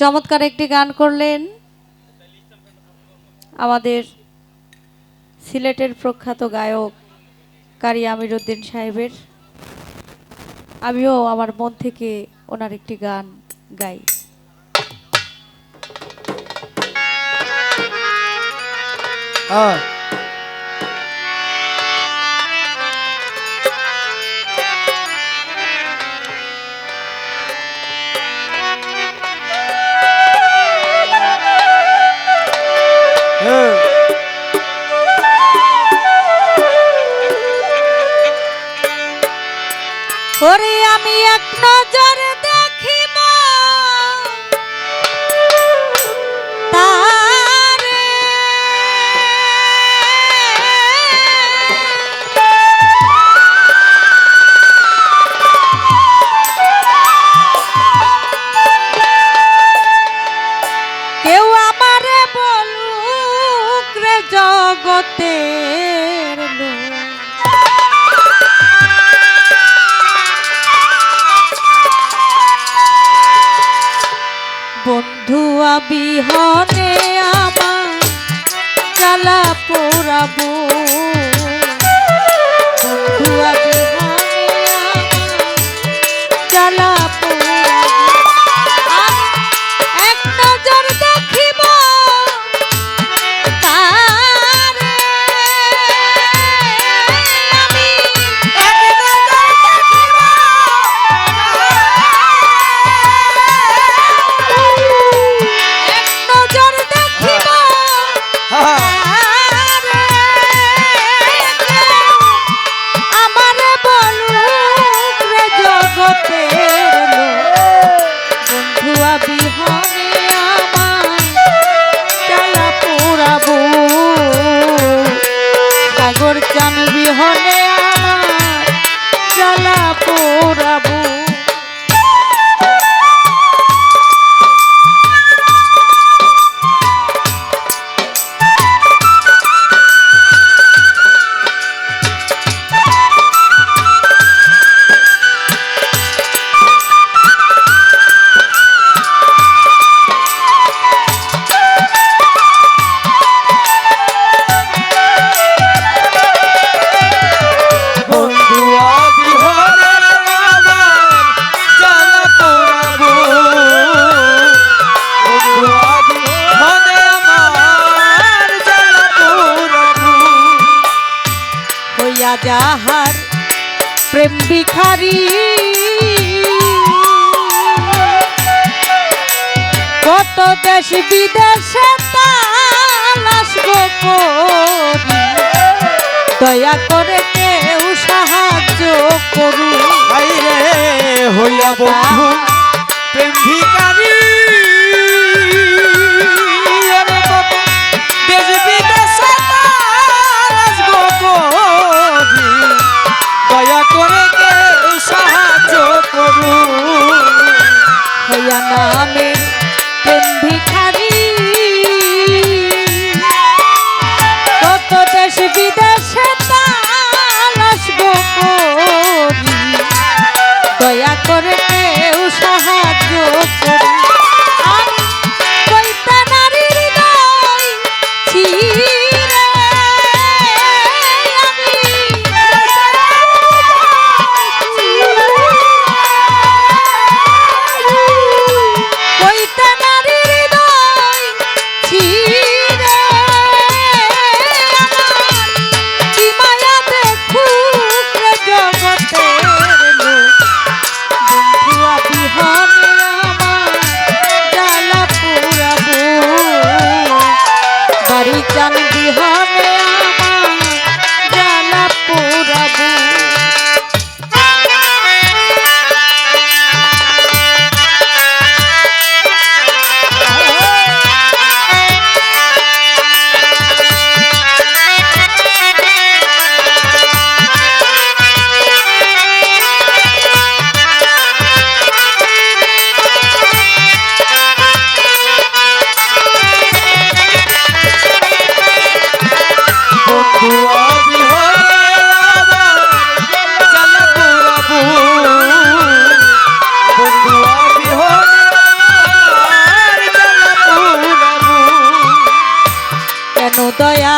চমৎকার একটি গান করলেন আমাদের সিলেটের প্রখ্যাত গায়ক কারি আমির উদ্দিন সাহেবের। আমিও আমার মন থেকে ওনার একটি গান গাই। হ্যাঁ ওরে আমি এক নজর দেখিব। তারে। কেউ আমারে বলুক রে জগতের বিহনে আমার চালা পোড়াবো বন্ধু বিহনে ভিখারি। কত দেশ বিদেশে তালাশ করি। দয়া করে কেউ সাহায্য করু হইয়া বন্ধু, প্রেম ভিখারি। নামে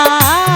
हाँ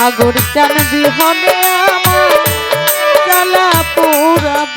আগর চাল বিহনে আমার চালা পোড়াব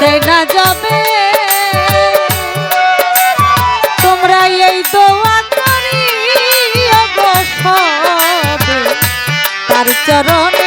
দেনা যাবে। তোমরা এই তার চরণ